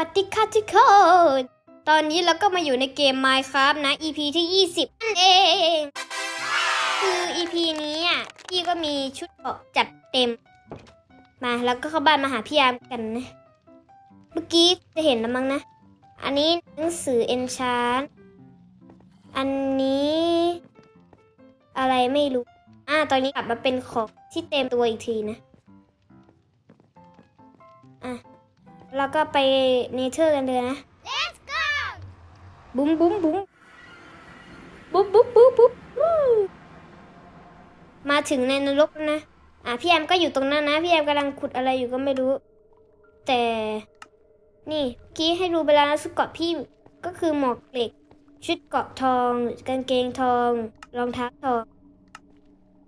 วัสดีค่ะทุกคนตอนนี้เราก็มาอยู่ในเกม Minecraft นะ EP ที่ 20 นั่นเอง คือ EP นี้อะพี่ก็มีชุดเกาะจัดเต็ม มาแล้วก็เข้าบ้านมาหาพี่ยามกันนะ เมื่อกี้จะเห็นแล้วมั้งนะ อันนี้หนังสือ Enchant อันนี้ อะไรไม่รู้ อ่า ตอนนี้กลับมาเป็นของที่เต็มตัวอีกทีนะ อะ แล้วก็ไปเนเธอร์กันเลยนะ Let's go บุ้มบุ้มบุ้มบุ๊บบุ๊บบุ๊บบุ๊บวู้มาถึงในนรกแล้วนะ อะพี่แอมก็อยู่ตรงนั้นนะ พี่แอมกำลังขุดอะไรอยู่ก็ไม่รู้ แต่ นี่เมื่อกี้ให้ดูไปแล้วนะชุดเกราะพี่ก็คือหมวกเหล็ก ชุดเกราะทอง กางเกงทอง รองเท้าทอง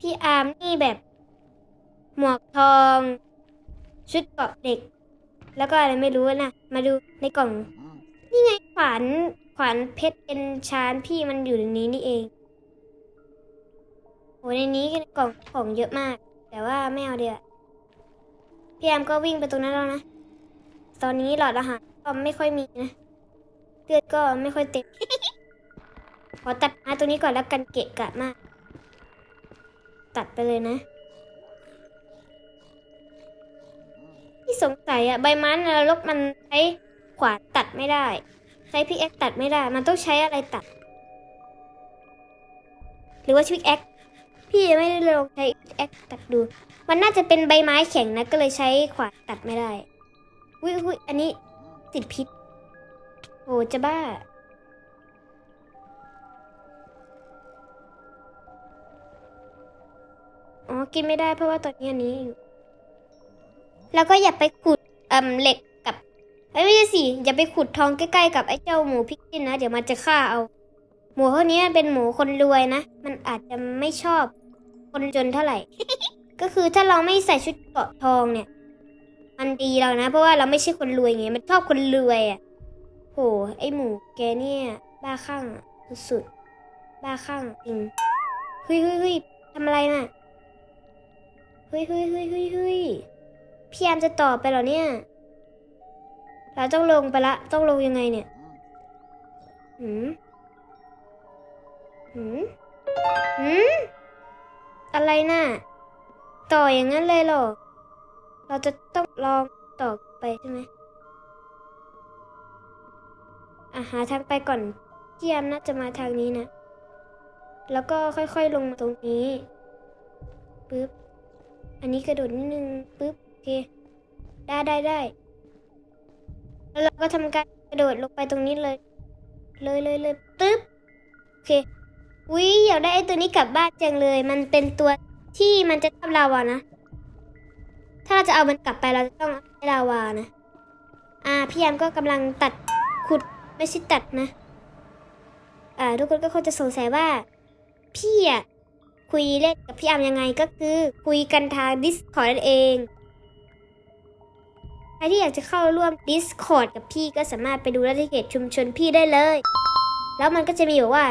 พี่อาร์มนี่แบบ หมวกทอง ชุดเกราะเหล็ก แล้วก็อะไรไม่รู้นะมาดูในกล่อง นี่ไงขวานขวานเพชรเอนชานพี่มันอยู่ในนี้นี่เองโหในนี้กล่องของเยอะมาก แต่ว่าไม่เอาเดี๋ยวพี่แอมก็วิ่งไปตรงนั้นแล้วนะ ตอนนี้หลอดอาหารก็ไม่ค่อยมีนะเลือดก็ไม่ค่อยเต็มขอตัดไม้ตัวนี้ก่อนแล้วกันเกะกะมาก ตัดไปเลยนะ ที่สงสัยอะใบไม้นรกมันใช้ขวานตัดไม่ได้ ใช้พิกแอคตัดไม่ได้ มันต้องใช้อะไรตัด หรือว่าพิกแอคพี่ยังไม่ได้ลองใช้แอคตัดดู มันน่าจะเป็นใบไม้แข็งนะ ก็เลยใช้ขวานตัดไม่ได้อุ้ยอุ้ยอันนี้ติดพิษโอ้จะบ้า อ๋อ กินไม่ได้เพราะว่าตอนนี้อันนี้อยู่ แล้วก็อย่าไปขุดเอ่มเหล็กกับเอ้ยไม่ใช่สิอย่าไปขุดทองใกล้ๆกับไอ้เจ้าหมูพิกกินนะเดี๋ยวมันจะฆ่าเอา หมูพวกนี้เป็นหมูคนรวยนะ มันอาจจะไม่ชอบ คนจนเท่าไหร่ ก็คือถ้าเราไม่ใส่ชุดเกาะทองเนี่ย มันดีเรานะ เพราะว่าเราไม่ใช่คนรวยไงมันชอบคนรวยอะโหไอหมูแกเนี่ย บ้าคลั่งสุดๆบ้าคลั่งจริงเฮ้ยเฮ้ยเฮ้ยทำอะไรน่ะเฮ้ยเฮ้ยเฮ้ยเฮ้ยเฮ้ย พี่ยามจะตอบไปเหรอเนี่ย เราต้องลงไปละ ต้องลงยังไงเนี่ย หืม หืม หืม อะไรน่ะ ต่ออย่างนั้นเลยเหรอ เราจะต้องลองต่อไปใช่ไหมอะหาทางไปก่อนพี่ยามน่าจะมาทางนี้นะ แล้วก็ค่อยๆลงมาตรงนี้ปึ๊บ อันนี้กระโดดนิดนึงปึ๊บ ได้ได้ได้ แล้วเราก็ทำการกระโดดลงไปตรงนี้เลย เลยเลยเลยตึ๊บ โอเควิอยากได้ไอ้ตัวนี้กลับบ้านจังเลย มันเป็นตัวที่มันจะทับลาวานะ ถ้าเราจะเอามันกลับไปเราจะต้องเอาให้ลาวานะ อ่า พี่ยามก็กำลังตัดขุดไม่ใช่ตัดนะ อ่า ทุกคนก็คงจะสงสัยว่า พี่อะคุยเล่นกับพี่อามยังไงก็คือคุยกันทาง Discord นั่นเอง ใครที่อยากจะเข้าร่วม Discord กับพี่ก็สามารถไปดูรายละเอียดชุมชนพี่ได้เลย แล้วมันก็จะมีแบบว่า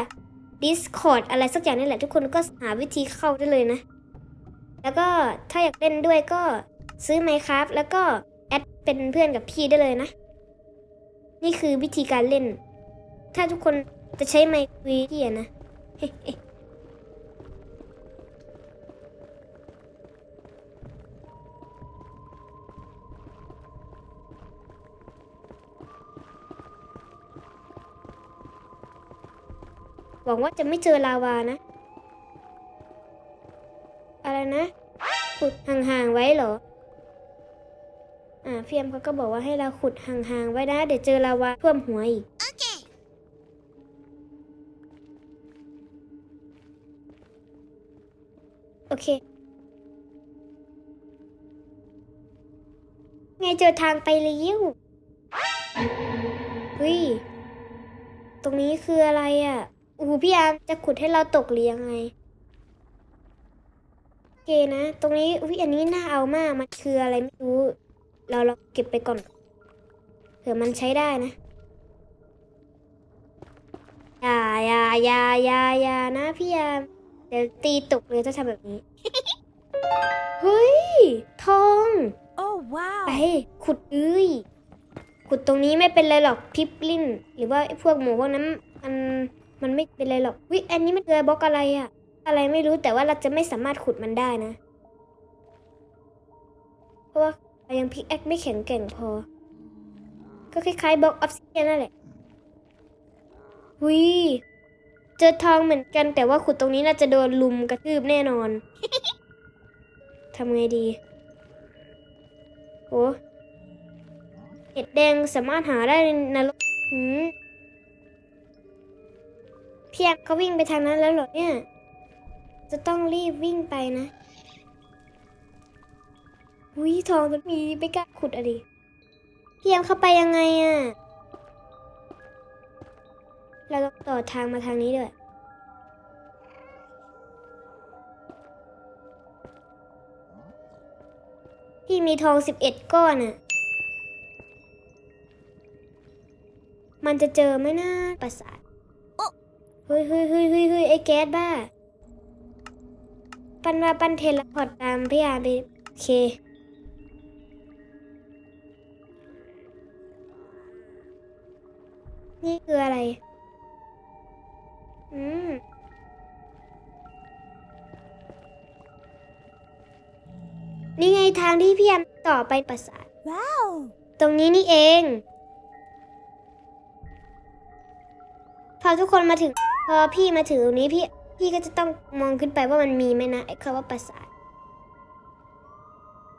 Discord อะไรสักอย่างนี่แหละ ทุกคนก็หาวิธีเข้าได้เลยนะ แล้วก็ถ้าอยากเล่นด้วยก็ซื้อ Minecraft แล้วก็แอดเป็นเพื่อนกับพี่ได้เลยนะ นี่คือวิธีการเล่น ถ้าทุกคนจะใช้ไมค์คุยที่อะนะ หวังว่าจะไม่เจอลาวานะ อะไรนะขุดห่างๆไว้เหรอ อ่าเพี่แอมเขาก็บอกว่าให้เราขุดห่างๆไว้นะ เดี๋ยวเจอลาวาท่วมหัวอีกโอเค ไงเจอทางไปแล้วเฮ้ย ตรงนี้คืออะไรอะ อ้โหพี่อาร์มจะขุดให้เราตกหรือยังไงโอเคนะ ตรงนี้อุ้ยอันนี้น่าเอามาก มันคืออะไรไม่รู้ เราเราเก็บไปก่อน เผื่อมันใช้ได้นะอย่าอย่าอย่าอย่าอย่านะพี่อาร์มเดี๋ยวตีตกเลยถ้าทำแบบนี้ เฮ้ย ทอง Oh wow! ไป ขุดเอ้ยขุดตรงนี้ไม่เป็นไรหรอกพิบลินหรือว่าไอ้พวกหมูพวกนั้นมัน มันไม่เป็นไรหรอกวิอันนี้มันคือบล็อกอะไรอะอะไรไม่รู้แต่ว่าเราจะไม่สามารถขุดมันได้นะ เพราะว่าเรายังพิกแอคไม่แข็งแกร่งพอ ก็คล้ายๆบล็อกออฟซิเดียนนั่นแหละวิเจอทองเหมือนกันแต่ว่าขุดตรงนี้น่าจะโดนลุมกระทืบแน่นอนทำไงดีโอ้เห็ดแดงสามารถหาได้ในนรกหืม พี่แอมเขาวิ่งไปทางนั้นแล้วเหรอเนี่ย จะต้องรีบวิ่งไปนะอุ้ยทองมันมีไม่กล้าขุดอะดิพี่แอมเข้าไปยังไงอะเราต้องต่อทางมาทางนี้ด้วยพี่มีทองสิบเอ็ดก้อนอะมันจะเจอไหมนะประสาท เฮ้ยเฮ้ยเฮ้ยเฮ้ยเฮ้ยไอ้แก๊สบ้า ปันว่าปันเทเลพอร์ตตามพี่อาไปโอเค นี่คืออะไร อืมนี่ไงทางที่พี่แอมต่อไปปราสาท Wow! ตรงนี้นี่เอง พอทุกคนมาถึง พอพี่มาถึงตรงนี้พี่พี่ก็จะต้องมองขึ้นไปว่ามันมีไหมนะไอ้คำว่าปราสาท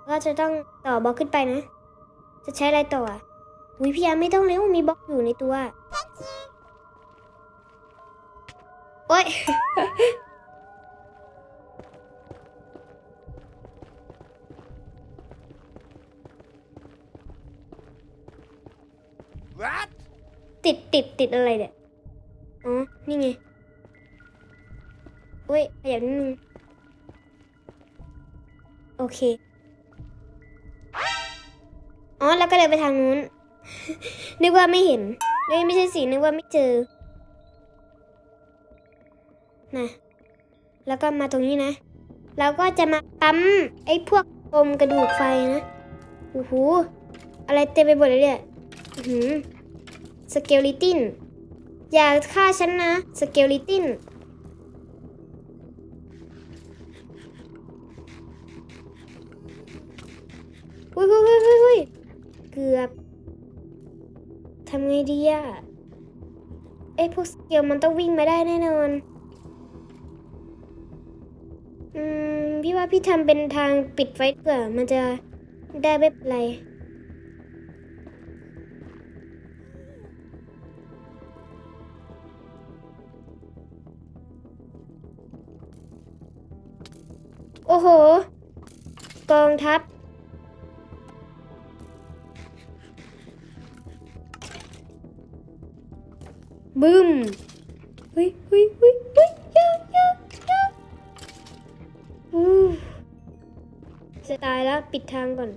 ก็จะต้องต่อบล็อกขึ้นไปนะ จะใช้อะไรต่ออะอุ้ยพี่ยาไม่ต้องเร็วมีบล็อกอยู่ในตัวโอ๊ย What? ติดติดติดอะไรเนี่ย อ๋อ นี่ไงเว้ยขยับนิดนึงโอเค อ๋อ แล้วก็เดินไปทางนู้น นึกว่าไม่เห็นเอ้ยไม่ใช่สินึกว่าไม่เจอ นะ แล้วก็มาตรงนี้นะแล้วก็จะมาปั๊มไอ้พวกโครงกระดูกไฟนะ โอ้โห อะไรเต็มไปหมดเลยเนี่ยอือหือสเกลลิติน อย่าฆ่าฉันนะสเกลลิตินอุ้ยอุ้ยอุ้ยอุ้ยเกือบทำไงดีอะไอพวกสเกลมันต้องวิ่งมาได้แน่นอน อืม พี่ว่าพี่ทำเป็นทางปิดไว้ดีกว่ามันจะได้ไม่เป็นไร โอ้โห กองทัพ บึ้มเฮ้ยเฮ้ยเฮ้ยเฮ้ยอยาอยาอยาอู้จะตายแล้วปิดทางก่อน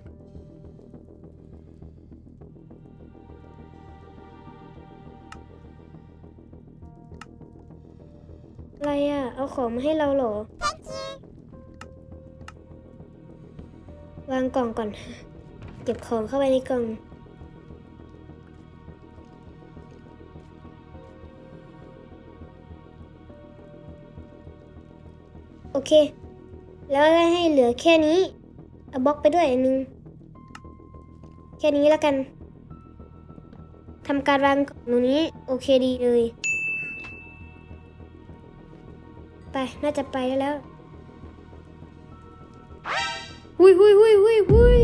อะไรอะ เอาของมาให้เราเหรอ วางกล่องก่อน เก็บของเข้าไปในกล่อง โอเค แล้วให้เหลือแค่นี้ เอาบล็อกไปด้วยอันนึง แค่นี้แล้วกันทำการวางกล่องตรงนี้ โอเคดีเลย ไป น่าจะไปแล้ว หุยหุยหุยหุยหุย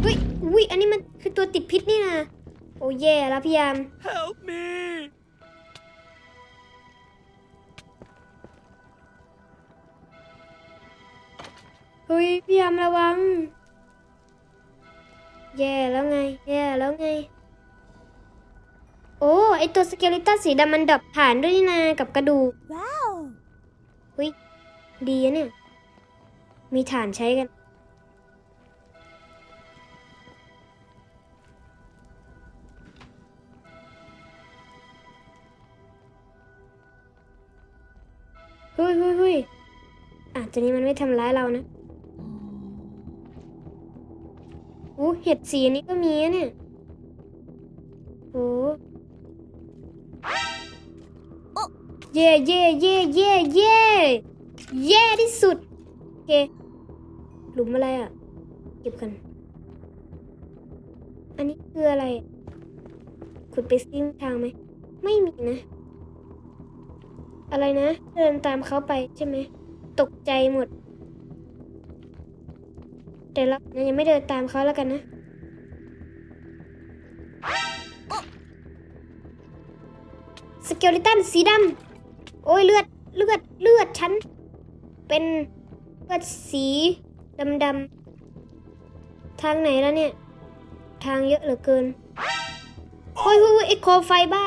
เฮ้ยหุยอันนี้มันคือตัวติดพิษนี่นะโอ้แย่แล้วพี่ยาม Help me! เฮ้ยพี่ยามระวัง แย่แล้วไง แย่แล้วไง โอ้ไอตัวสเกลิตันสีดำมันดับผ่านด้วยนี่นากับกระดูก Wow! หุยดีอะเนี่ย มีฐานใช้กัน เฮ้ยเฮ้ยเฮ้ยอะตัวนี้มันไม่ทำร้ายเรานะอู้เห็ดสีนี้ก็มีเนี่ยโหเย่เย่เย่เย่เย่เย่ที่สุด โอเค หลุมอะไรอะ เก็บกัน อันนี้คืออะไร ขุดไปซิ้มทางไหม ไม่มีนะ อะไรนะ เดินตามเขาไปใช่ไหม ตกใจหมด แต่เรายังไม่เดินตามเขาแล้วกันนะสเกลิตันสีดำ โอ้ยเลือด เลือด เลือดฉัน เป็นเลือดสี ดำๆทางไหนแล้วเนี่ย ทางเยอะเหลือเกินเฮ้ยเฮ้ยเฮ้โคมไฟบ้า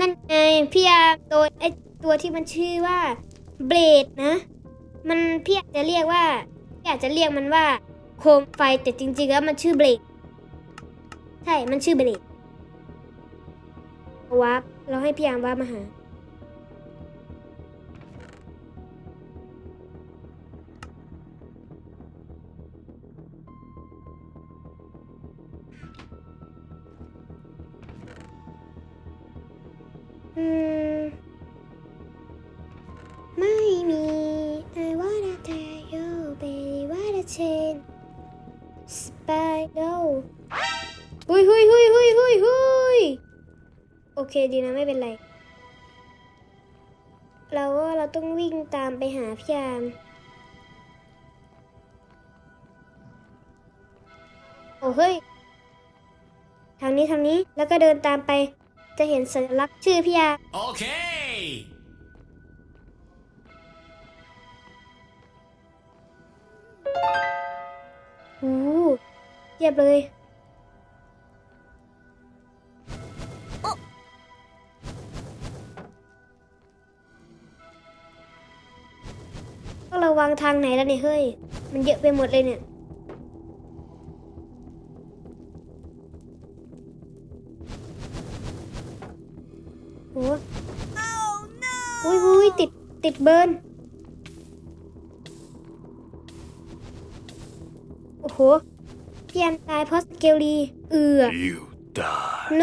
นั่นไงพี่ยาโดนไอตัวที่มันชื่อว่าเบลดนะ มันพี่อาจจะเรียกว่าพี่อาจจะเรียกมันว่าโคมไฟแต่จริง ๆ แล้วมันชื่อเบรกใช่ มันชื่อเบรกวาร์ปเราให้พี่ยามวาร์ปมาหา Spider หุยหุยหุยหุยหุยหุยโอเคดีนะไม่เป็นไร เราว่าเราต้องวิ่งตามไปหาพี่ยามโอ้เฮ้ย ทางนี้ทางนี้แล้วก็เดินตามไป จะเห็นสัญลักษณ์ชื่อพี่ยาม Okay. โอ้โห เยียบเลยต้องระวังทางไหนแล้วเนี่ยเฮ้ย มันเยอะไปหมดเลยเนี่ยโอ้โอุ้ยอุ้ยติด ติดเบิร์นโอ้โห พี่แอมตายเพราะสเกลลีเอือ You die. โน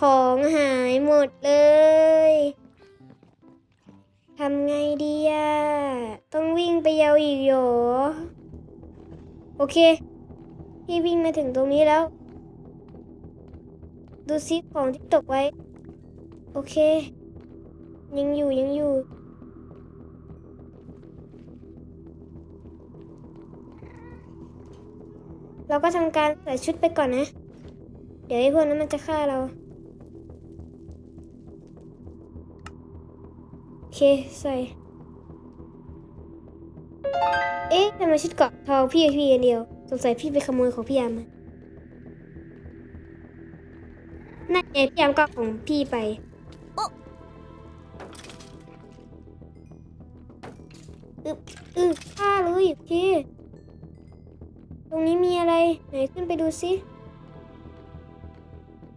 ของหายหมดเลยทำไงดีอะต้องวิ่งไปยาวอีกเหรอ โอเค พี่วิ่งมาถึงตรงนี้แล้ว ดูซิของที่ตกไว้ โอเค ยังอยู่ยังอยู่ เราก็ทำการใส่ชุดไปก่อนนะ เดี๋ยวไอ้พวกนั้นมันจะฆ่าเรา โอเคใส่ เอ๊ะทำไมชุดเกาะทองพี่พี่เดียว สงสัยพี่ไปขโมยของพี่ยามมานั่นไงพี่ยามก็ของพี่ไปอึบอึบฆ่าเลยโอเค ตรงนี้มีอะไร ไหนขึ้นไปดูสิ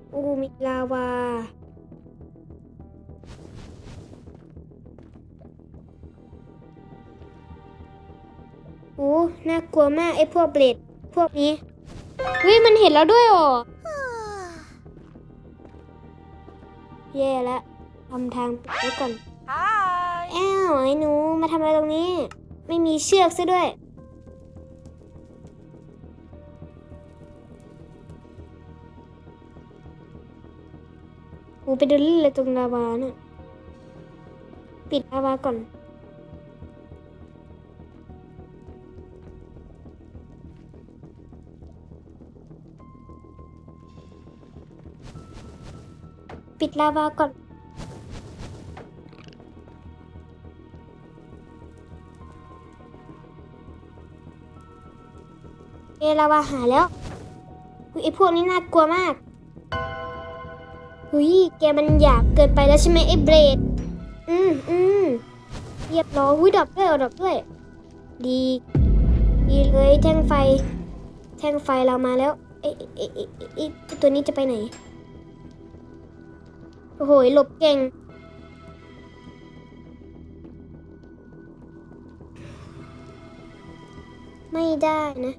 โอ้มีลาวา โอ้ น่ากลัวมากไอ้พวกเบลดพวกนี้เฮ้ยมันเห็นแล้วด้วยเหรอแย่แล้วทำทางปิดไว้ก่อน Hi. อ้าว ไอ้หนู มาทำอะไรตรงนี้ ไม่มีเชือกซะด้วย โอ้ไปเดินเล่นเลยตรงลาวาเน่ะปิดลาวาก่อน ปิดลาวาก่อนเอลาวาหาแล้วไอพวกนี้น่ากลัวมาก หุยแกมันหยาบเกินไปแล้วใช่ไหมไอ้เบรด อืมอืมเรียบร้อยหุยดับด้วยดับด้วย ดี ดีเลยแท่งไฟ แท่งไฟเรามาแล้วเอ๊ะเอ๊ะเอ๊ะเอ๊ะเอ๊ะไอ้ตัวนี้จะไปไหน โอ้โหหลบเก่งไม่ได้นะ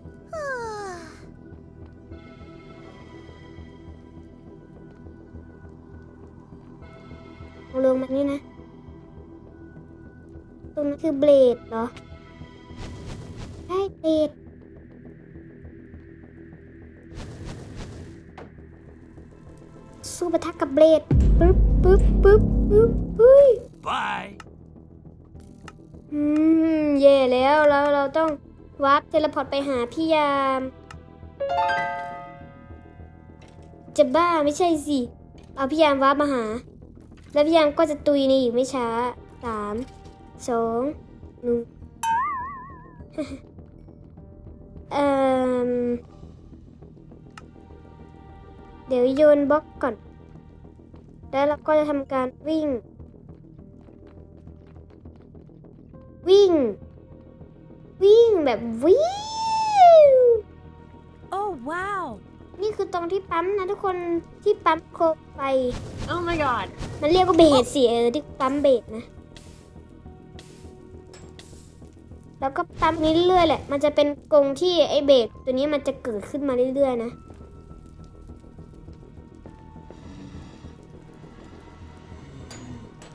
เอาลงมานี่นะ ตรงนั้นคือเบลดเหรอ ใช่เบลดสู้ปะทะกับเบลดปึ๊บปึ๊บปึ๊บปึ๊บเฮ้ย Bye. อืมแย่แล้วเราเราต้องวาร์ปเทเลพอร์ตไปหาพี่ยาม จะบ้าไม่ใช่สิ เอาพี่ยามวาร์ปมาหา แล้วพี่ยามก็จะตุยในอีกไม่ช้าสามสองหนึ่งเอ่อเดี๋ยวโยนบล็อกก่อน แล้วเราก็จะทำการวิ่ง วิ่ง วิ่งแบบวิ่ง Oh, wow. นี่คือตรงที่ปั๊มนะทุกคนที่ปั๊มโคมไฟ Oh my god. มันเรียกว่าเบสสิเออที่ปั๊มเบสนะ แล้วก็ปั๊มนี้เรื่อยๆแหละ มันจะเป็นกรงที่ไอเบสตัวนี้มันจะเกิดขึ้นมาเรื่อยๆนะ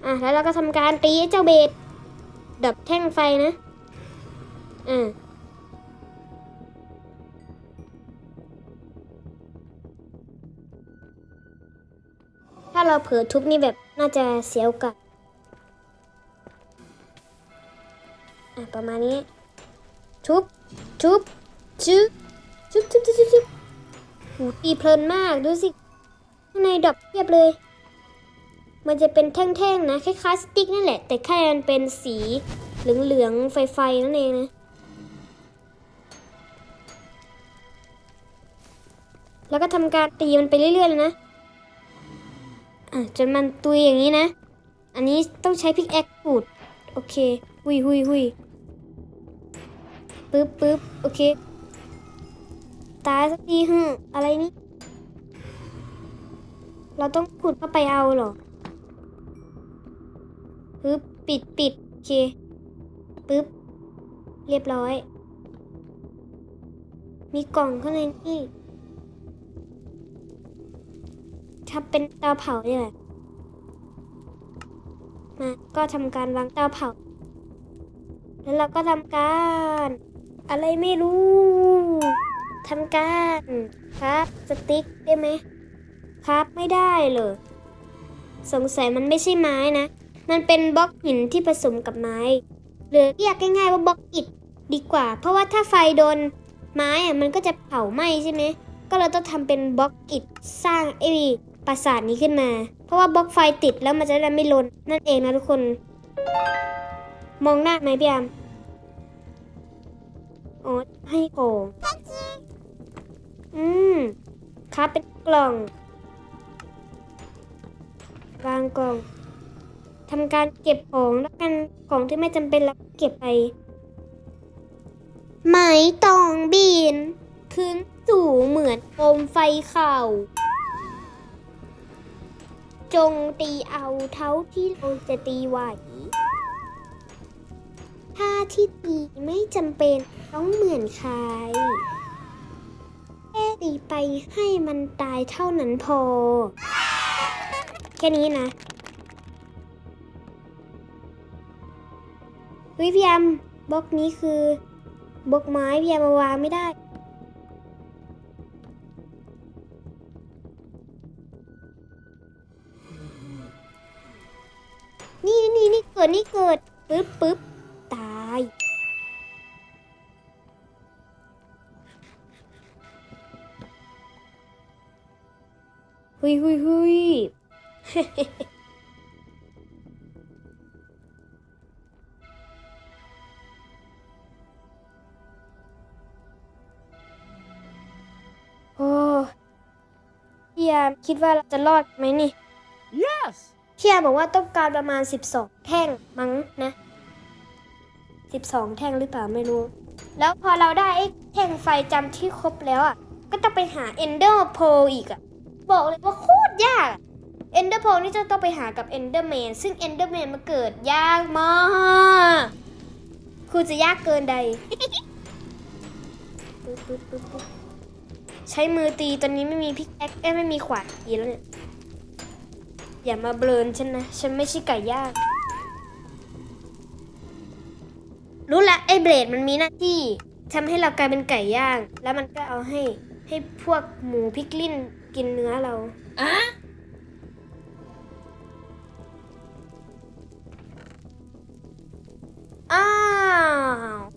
อะแล้วเราก็ทำการตีไอ้เจ้าเบสดับแท่งไฟนะอ่า ถ้าเราเผลอทุบนี่แบบน่าจะเสียโอกาสอะประมาณนี้ ทุบ ทุบชุบชุบชุบชุบชุบหูตีเพลินมากดูสิ ข้างในดอกเพียบเลย มันจะเป็นแท่งๆนะ คล้ายๆสติ๊กนั่นแหละ แต่แค่มันเป็นสีเหลืองๆ ไฟๆ นั่นเองนะแล้วก็ทำการตีมันไปเรื่อยๆเลยนะ อะจนมันตุยอย่างนี้นะ อันนี้ต้องใช้พิกแอคขูด โอเค หุยหุยหุยปึ๊บปึ๊บโอเค ตายสักทีฮึอะไรนี่ เราต้องขุดเข้าไปเอาเหรอปึ๊บปิดปิดโอเคปึ๊บ เรียบร้อย มีกล่องข้างในนี่ ถ้าเป็นเตาเผาเนี่ยมาก็ทำการวางเตาเผา แล้วเราก็ทำการ อะไรไม่รู้ทำการครับสติ๊กได้ไหมครับไม่ได้เลยสงสัยมันไม่ใช่ไม้นะ มันเป็นบล็อกหินที่ผสมกับไม้ หรือเรียกง่ายๆว่าบล็อกอิฐดีกว่า เพราะว่าถ้าไฟโดนไม้อะมันก็จะเผาไหม้ใช่ไหมก็เราต้องทำเป็นบล็อกอิฐสร้างไอ้ ปราสาทนี้ขึ้นมา เพราะว่าบล็อกไฟติดแล้วมันจะได้ไม่ลนนั่นเองนะทุกคน มองหน้าไหมพี่อามอ๋อให้โกงอืมครับเป็นกล่อง วางกล่องทำการเก็บของแล้วกันของที่ไม่จำเป็นแล้วเก็บไปไหมตองบินขึ้นสู่เหมือนโคมไฟเข่า จงตีเอาเท่าที่เราจะตีไหวถ้าที่ตีไม่จำเป็นต้องเหมือนใครแค่ตีไปให้มันตายเท่านั้นพอ แค่นี้นะเฮ้ยพี่ยมบล็อกนี้คือบล็อกไม้พี่ยมมาวางไม่ได้ ดนี่เกิดปึ๊บปึ๊บตาย หุยหุยหุยโอ้พี่ยามคิดว่าเราจะรอดไหมนี่ Yes. พี่ยบอกว่าต้องการประมาณ 12 แท่งมั้งนะ 12 แท่งหรือเปล่าไม่รู้ แล้วพอเราได้ไอ้แท่งไฟจำที่ครบแล้วอะ ก็ต้องไปหา Ender p o อีกอะ บอกเลยว่าโคตรยากอะ Ender p o นี่จะต้องไปหากับ Enderman ซึ่ง Enderman มันเกิดยากมากคือจะยากเกินใด ใช้มือตีตอนนี้ไม่มีพิกแอคเอ้ยไม่มีขวานตีแล้วเนี่ย อย่ามาเบลนฉันนะ ฉันไม่ใช่ไก่ย่าง รู้ละไอ้เบลดมันมีหน้าที่ทำให้เรากลายเป็นไก่ย่าง แล้วมันก็เอาให้ให้พวกหมูพิกลินกินเนื้อเราอ้าว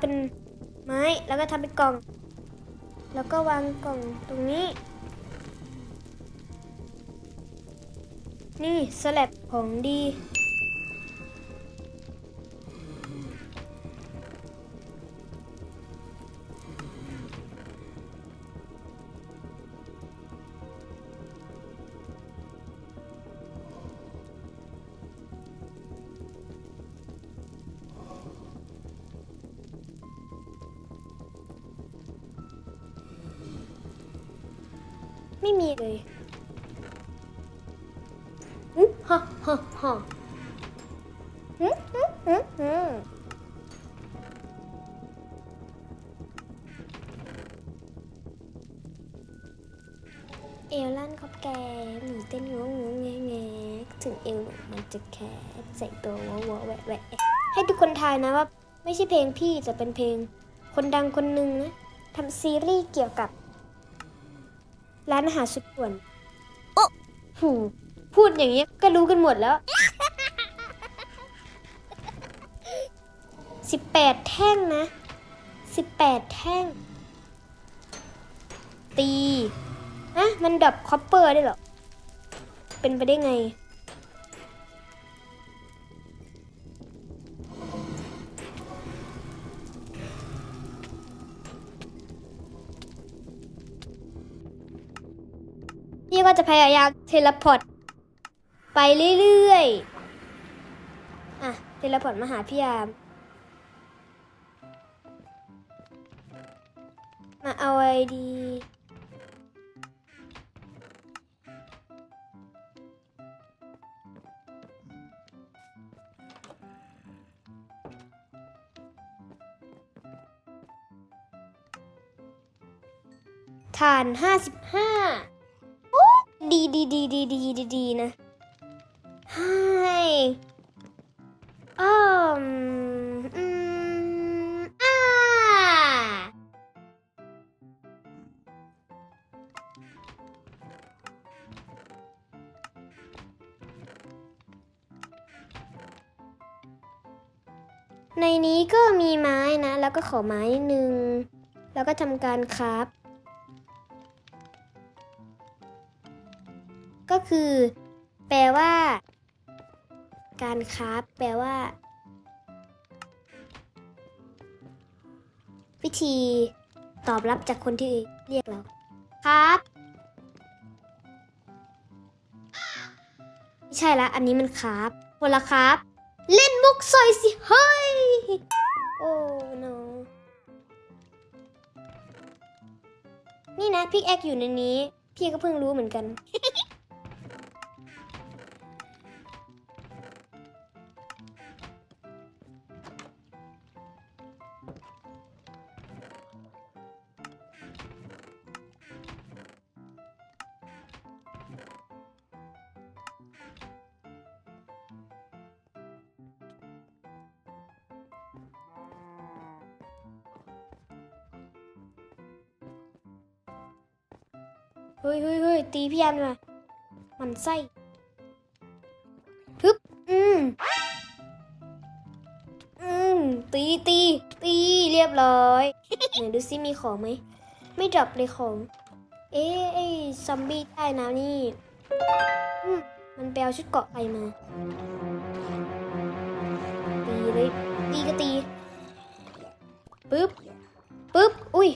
เป็นไม้แล้วก็ทำเป็นกล่อง แล้วก็วางกล่องตรงนี้ นี่สลับของดี เลยอุ๊ยฮ่าฮ่าฮ่าเอวลั่นครับแกหนูเต้นงงงแงแงถึงเอวหนูมันจะแค่ใส่ตัววอวแหวะแหวะให้ทุกคนทายนะว่า ไม่ใช่เพลงพี่แต่เป็นเพลง คนดังคนหนึ่งนะทำซีรีส์เกี่ยวกับ ร้านอาหารสุดป่วนโอ้หูพูดอย่างนี้ก็รู้กันหมดแล้วสิบแปดแท่งนะสิบแปดแท่ง ตีอะมันดับคอปเปอร์ได้เหรอ เป็นไปได้ไง พี่ก็จะพยายามเทเลพอร์ตไปเรื่อยๆ อะ เทเลพอร์ตมาหาพี่ยาม มาเอาไอดีฐานห้าสิบห้า ดีดีดีดีดีดีนะใช่อืมอืมอ่าในนี้ก็มีไม้นะ แล้วก็ขอไม้นิดนึงแล้วก็ทำการคราฟ คือ แปลว่า การคราแปลว่า วิธีตอบรับจากคนที่เรียกเรา ครับ ไม่ใช่ละ อันนี้มันคราฟคนละคราฟเล่นมุกซอยสิเฮ้ย โอ้ no นี่นะพิกแอคอยู่ในนี้ พี่ก็เพิ่งรู้เหมือนกัน เฮ้ยเฮ้ยเฮ้ยตีพี่ยันมามันไส้ฮึบอืมอืมตีตีตีเรียบร้อยไหนดูซิมีของไหม ไม่ดรอปเลยของ เอ๊ะไอ้ซอมบี้ใต้น้ำนี่อืมมันไปเอาชุดเกาะไปมา ตีเลย ตีก็ตีปึ๊บปึ๊บ อุ้ย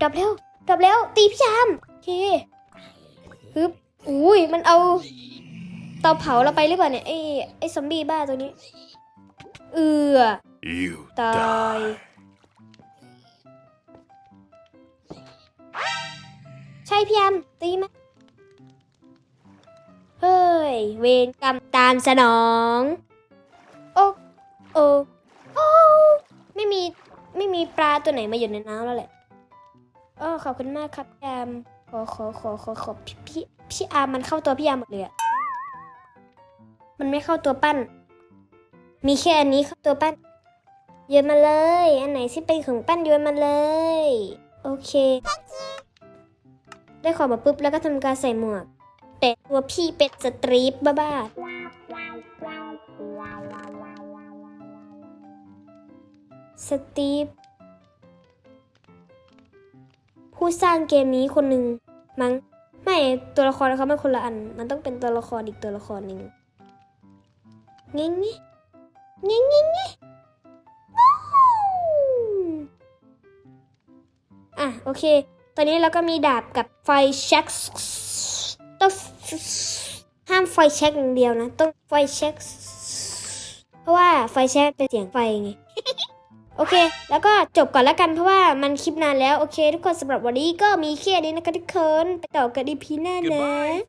ดับแล้วดับแล้ว ตีพี่ยาม เคปึ๊บอุ้ยมันเอาเตาเผาเราไปหรือเปล่าเนี่ยไอ้ไอ้ซอมบี้บ้าตัวนี้ เอือ You ตาย die. ใช่พี่ยามตีไหมเฮ้ย เวรกรรมตามสนอง โอ้โอ้โอ้ไม่มี ไม่มีปลาตัวไหนมาอยู่ในน้ำแล้วแหละเออขอบคุณมากครับพี่ยาม ขอขอขอขอขอพี่พี่พี่อาร์มมันเข้าตัวพี่ยามหมดเลยอะมันไม่เข้าตัวปั้น มีแค่อันนี้เข้าตัวปั้นโยนมาเลย อันไหนที่เป็นของปั้นโยนมาเลย โอเค ได้ของมาปุ๊บแล้วก็ทำการใส่หมวก แต่ตัวพี่เป็นสตรีปบ้าๆสตรีป ผู้สร้างเกมนี้คนหนึ่งมั้งไม่ตัวละครเขามันคนละอัน มันต้องเป็นตัวละครอีกตัวละครหนึ่งเงี้ยเงี้ยเงี้ยเงี้ยเงี้ยอะโอเค ตอนนี้เราก็มีดาบกับไฟแช็กต้องห้ามไฟแช็กอย่างเดียวนะ ต้องไฟแช็กเพราะว่าไฟแช็กเป็นเสียงไฟไง โอเค แล้วก็จบก่อนแล้วกันเพราะว่ามันคลิปนานแล้ว โอเค ทุกคนสำหรับวันนี้ก็มีแค่นี้นะคะทุกคน ไปต่อกันอีพีหน้านะ